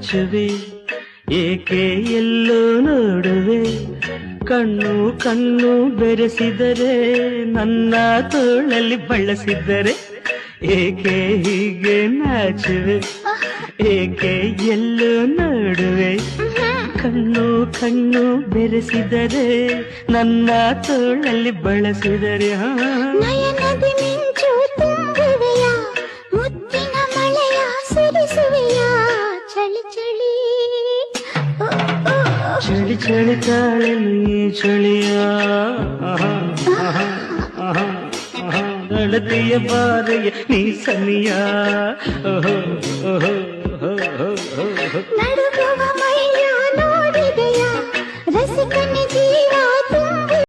ನಾಚುವೆ ಏಕೆ ಎಲ್ಲೋ ನೋಡುವೆ? ಕಣ್ಣು ಕಣ್ಣು ಬೆರೆಸಿದರೆ ನನ್ನ ತೋಳಲ್ಲಿ ಬಳಸಿದರೆ ಏಕೆ ಹೀಗೆ ನಾಚುವೆ ಏಕೆ ಎಲ್ಲೋ ನೋಡುವೆ? ಕಣ್ಣು ಕಣ್ಣು ಬೆರೆಸಿದರೆ ನನ್ನ ತೋಳಲ್ಲಿ ಬಳಸಿದರೆ, ಹಾ. ചെളി ചെളി കാളലി ചെളിയാ നടത്തിയ പാതയ നീ സനിയാ ഓഹോ ഓഹോ ഓഹോ ഓഹോ